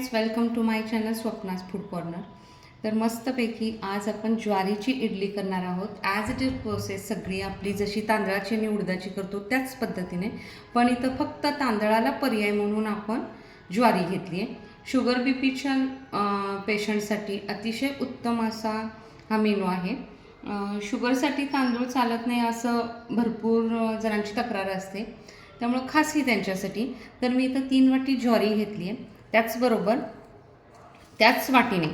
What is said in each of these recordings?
Friends welcome to my channel Swapna's food corner तर मस्तपैकी आज आपण ज्वारीची इडली करणार आहोत. ॲज इट इज प्रोसेस सगळी आपली जशी तांदळाची आणि उडदाची करतो त्याच पद्धतीने. पण इथं फक्त तांदळाला पर्याय म्हणून आपण ज्वारी घेतली आहे. शुगर बी पीच्या पेशंटसाठी अतिशय उत्तम असा हा मेनू आहे. शुगरसाठी तांदूळ चालत नाही असं भरपूर जणांची तक्रार असते. त्यामुळं खास ही त्यांच्यासाठी. तर मी इथं तीन वाटी ज्वारी घेतली आहे. त्याचबरोबर त्याच वाटीने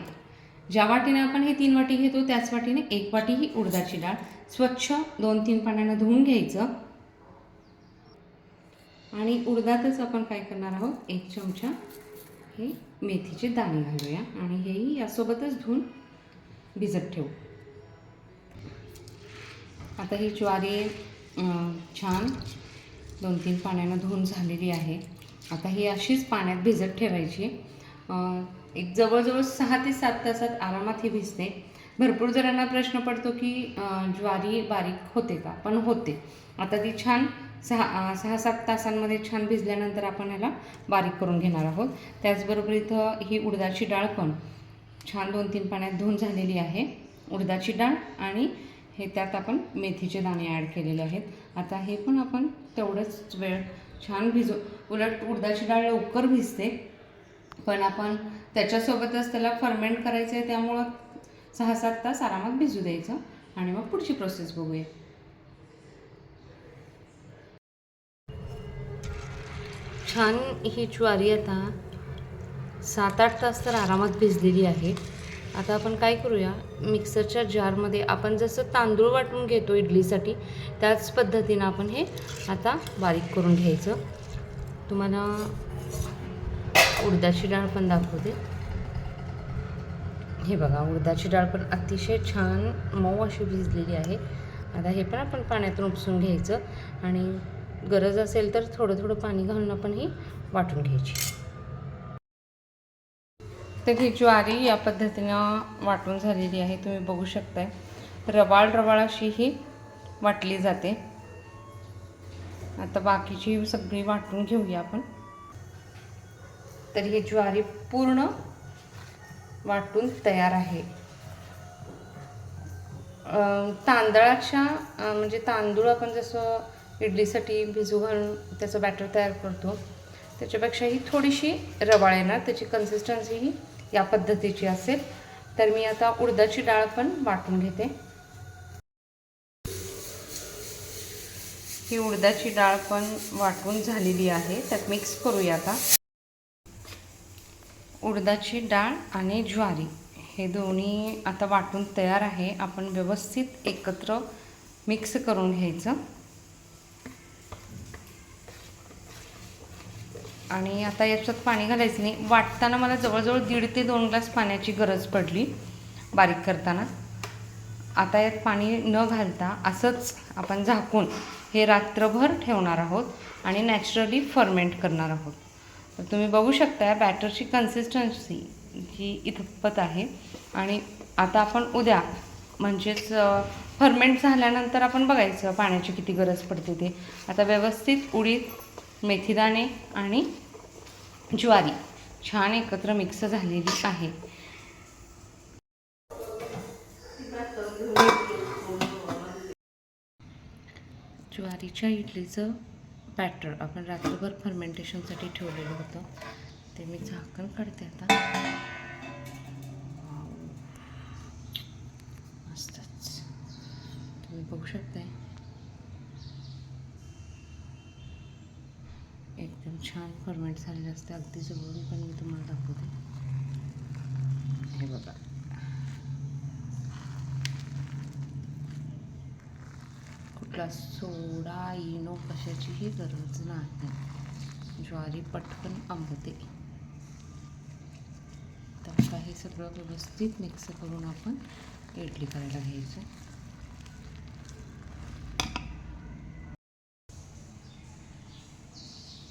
ज्या वाटीने आपण हे तीन वाटी घेतो त्याच वाटीने एक वाटी ही उडदाची डाळ. स्वच्छ दोन तीन पाण्यानं धुवून घ्यायचं. आणि उडदातच आपण काय करणार आहोत? एक चमचा हे मेथीचे दाणे घालूया आणि हेही यासोबतच धुवून भिजत ठेवू. आता ही ज्वारी छान दोन तीन पाण्यानं धुवून झालेली आहे. आता ही अशीच पाण्यात भिजत ठेवायची. एक जवळजवळ सहा ते सात तासात आरामात ही भिजते. भरपूर जणांना प्रश्न पडतो की ज्वारी बारीक होते का? पण होते. आता ती छान सहा सहा सात तासांमध्ये छान भिजल्यानंतर आपण याला बारीक करून घेणार आहोत. त्याचबरोबर इथं ही उडदाची डाळ पण छान दोन तीन पाण्यात धुवून झालेली आहे. उडदाची डाळ आणि हे त्यात आपण मेथीचे दाणे ॲड केलेले आहेत. आता हे पण आपण तेवढंच वेळ छान भिजू उलट उडदाची डाळ लवकर भिजते. पण आपण त्याच्यासोबतच त्याला फर्मेंट करायचं आहे त्यामुळं सहा सात तास आरामात भिजू द्यायचं आणि मग पुढची प्रोसेस बघूया. छान ही ज्वारी आता सात आठ तास तर आरामात भिजलेली आहे. आता आपण काय करूया? मिक्सरच्या जारमध्ये आपण जसं तांदूळ वाटून घेतो इडलीसाठी त्याच पद्धतीनं आपण हे आता बारीक करून घ्यायचं. तुम्हाला उडदाची डाळ पण दाखवते. हे बघा उडदाची डाळ पण अतिशय छान मऊ अशी भिजलेली आहे. आता हे पण आपण पाण्यातून उपसून घ्यायचं आणि गरज असेल तर थोडं थोडं पाणी घालून आपण ही वाटून घ्यायची. तर ही ज्वारी या पद्धतीनं वाटून झालेली आहे तुम्ही बघू शकताय. रवाळ रवाळ अशी ही वाटली जाते. आता बाकीची सगळी वाटून घेऊया आपण. तर ही ज्वारी पूर्ण वाटून तयार आहे. तांदळाच्या म्हणजे तांदूळ आपण जसं इडलीसाठी भिजू घालून त्याचं बॅटर तयार करतो त्याच्यापेक्षा ही थोडीशी रवाळ येणार त्याची कन्सिस्टन्सी ही या पद्धतीची असेल. तर मी आता उडदाची डाळ पण वाटून घेते. ही उडदाची डाळ पण वाटून झालेली आहे. त्यात मिक्स करूया आता. उडदाची डाळ आणि ज्वारी हे दोन्ही आता वाटून तयार आहे. आपण व्यवस्थित एकत्र मिक्स करून घ्यायचं. आणि आता याच्यात पाणी घालायचं नाही. वाटताना मला जवळजवळ दीड ते दोन ग्लास पाण्याची गरज पडली बारीक करताना. आता यात पाणी न घालता असंच आपण झाकून हे रात्रभर ठेवणार आहोत आणि नॅचरली फर्मेंट करणार आहोत. तर तुम्ही बघू शकता बॅटरची कन्सिस्टन्सी ही इथपत आहे. आणि आता आपण उद्या म्हणजेच फर्मेंट झाल्यानंतर आपण बघायचं पाण्याची किती गरज पडते ते. आता व्यवस्थित उडीत मेथीदाणे आणि ज्वारी. छान एकत्र मिक्स झालेली आहे. ज्वारीच्या इडलीचं बॅटर आपण रात्रभर फर्मेंटेशनसाठी ठेवलेलं होतं. ते मी झाकण काढते आता. मस्तच. तुम्ही बघू शकताय. छान फॉर्मेट झालेलं असते अगदी जवळून पण मी तुम्हाला दाखवते. हे बघा. कुठला सोडा इनो कशाचीही गरज नाही. ज्वारी पटकन आंबते. तर आता हे सगळं व्यवस्थित मिक्स करून आपण इडली करायला घ्यायचं.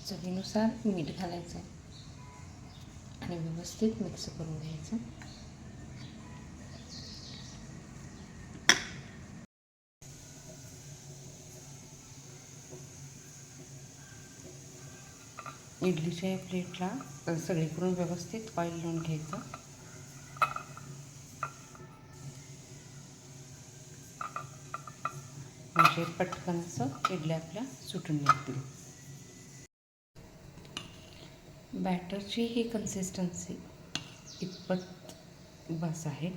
चवीनुसार मीठ घालायचं आणि व्यवस्थित मिक्स करून घ्यायचं. इडलीच्या या प्लेटला सगळीकडून व्यवस्थित ऑइल लावून घ्यायचं. म्हणजे पटकन असं इडल्या आपल्या सुटून निघतील. बॅटरची ही कन्सिस्टन्सी इतपत बस आहे.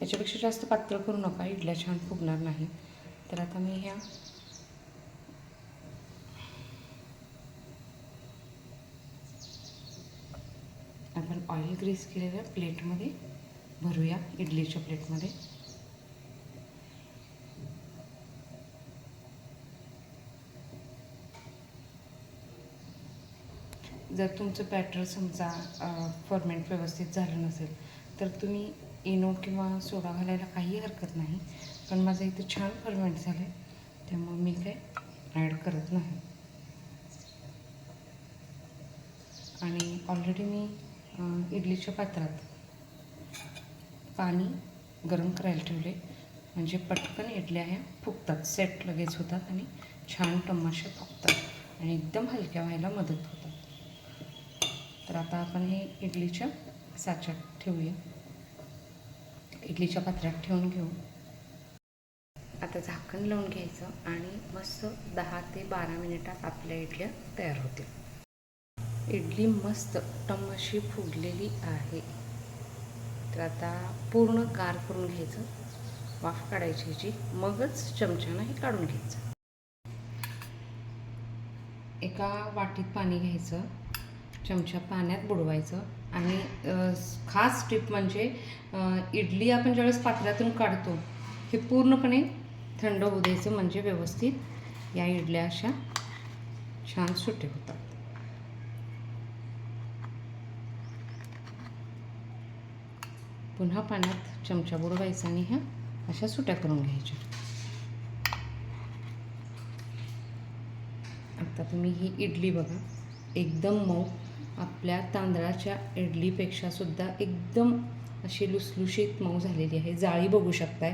याच्यापेक्षा जास्त पातळ करू नका इडल्या छान फुगणार नाही. तर आता मी ह्या आपण ऑइल ग्रीस केलेल्या प्लेटमध्ये भरूया इडलीच्या प्लेटमध्ये जर तुमचं बॅटर समजा फॉर्मेट व्यवस्थित झालं नसेल तर तुम्ही इनो किंवा सोडा घालायला काही हरकत नाही. पण माझं इथं छान फॉर्मेंट झालं आहे त्यामुळे मी काय ॲड करत नाही. आणि ऑलरेडी मी इडलीच्या पात्रात पाणी गरम करायला ठेवले म्हणजे पटकन इडल्या ह्या फुगतात सेट लगेच होतात आणि छान टमाशा फुगतात. आणि एकदम हलक्या व्हायला मदत होते. तर आता आपण हे इडलीच्या साच्यात ठेवूया. इडलीच्या पात्रात ठेवून घेऊ. आता झाकण लावून घ्यायचं आणि मस्त दहा ते बारा मिनिटात आपल्या इडल्या तयार होतील. इडली मस्त टम अशी फुगलेली आहे. तर आता पूर्ण गार करून घ्यायचं. वाफ काढायची ह्याची मगच चमच्यानं हे काढून घ्यायचं. एका वाटीत पाणी घ्यायचं. चमचा पाण्यात बुडवायचं. आणि खास टिप म्हणजे इडली आपण ज्यावेळेस पात्रातून काढतो हे पूर्णपणे थंड होऊ द्यायचं म्हणजे व्यवस्थित या इडल्या अशा छान सुटे होतात. पुन्हा पाण्यात चमचा बुडवायचा आणि ह्या अशा सुट्या करून घ्यायच्या. आता तुम्ही ही इडली बघा एकदम मऊ आपल्या तांदळाच्या इडलीपेक्षा सुद्धा एकदम अशी लुसलुशीत मऊ झालेली आहे. जाळी बघू शकताय.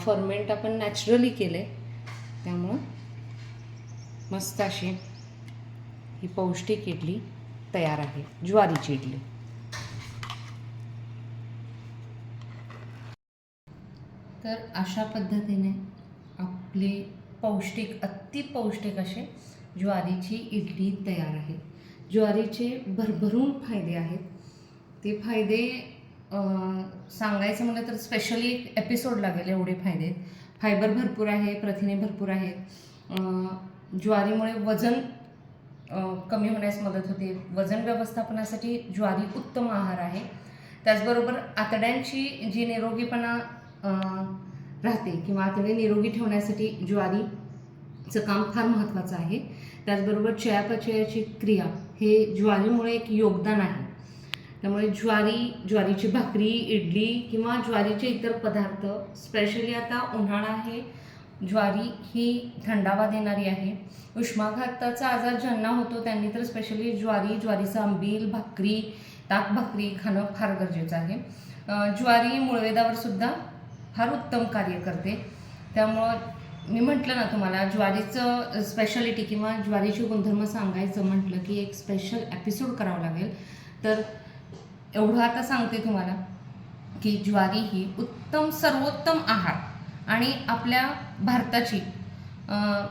फर्मेंट आपण नॅचरली केलं आहे त्यामुळं मस्त अशी ही पौष्टिक इडली तयार आहे. ज्वारीची इडली. तर अशा पद्धतीने आपली पौष्टिक अति पौष्टिक असे ज्वारीची इडली तयार आहे. ज्वारीचे भरभरून फायदे आहेत. ते फायदे सांगायचं म्हटलं तर स्पेशली एक एपिसोड लागेल एवढे फायदे आहेत. फायबर भरपूर आहे प्रथिने भरपूर आहेत. ज्वारीमुळे वजन कमी होण्यास मदत होते. वजन व्यवस्थापनासाठी ज्वारी उत्तम आहार आहे. त्याचबरोबर आतड्यांची जी निरोगीपणा राहते किंवा आतडे निरोगी ठेवण्यासाठी ज्वारीचं काम फार महत्त्वाचं आहे. त्याचबरोबर चयापचयाची क्रिया हे ज्वारीमुळे एक योगदान आहे. त्यामुळे ज्वारी ज्वारीची भाकरी इडली किंवा ज्वारीचे इतर पदार्थ स्पेशली आता उन्हाळा आहे ज्वारी ही थंडावा देणारी आहे. उष्माघाताचा आजार ज्यांना होतो त्यांनी तर स्पेशली ज्वारी ज्वारीचं आंबील भाकरी ताक भाकरी खाणं फार गरजेचं आहे. ज्वारी मुळवेदावर सुद्धा फार उत्तम कार्य करते. त्यामुळं मी म्हटलं ना तुम्हाला ज्वारीचं स्पेशालिटी किंवा ज्वारीचे गुणधर्म सांगायचं म्हटलं की एक स्पेशल एपिसोड करावं लागेल. तर एवढं आता सांगते तुम्हाला की ज्वारी ही उत्तम सर्वोत्तम आहार आणि आपल्या भारताची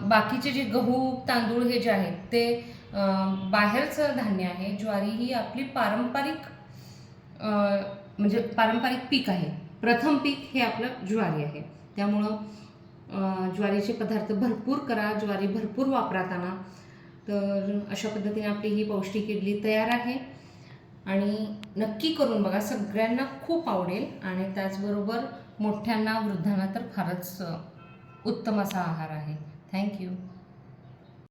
बाकीचे जे गहू तांदूळ हे जे आहेत ते बाहेरचं धान्य आहे. ज्वारी ही आपली पारंपरिक म्हणजे पारंपरिक पीक आहे. प्रथम पीक हे आपलं ज्वारी आहे. त्यामुळं ज्वारीचे पदार्थ भरपूर करा ज्वारी भरपूर वापराताना तर अशा पद्धतीने आपली ही पौष्टिक इडली तयार आहे. आणि नक्की करून बघा सगळ्यांना खूप आवडेल आणि त्याचबरोबर मोठ्यांना वृद्धांना तर फारच उत्तम असा आहार आहे. थँक्यू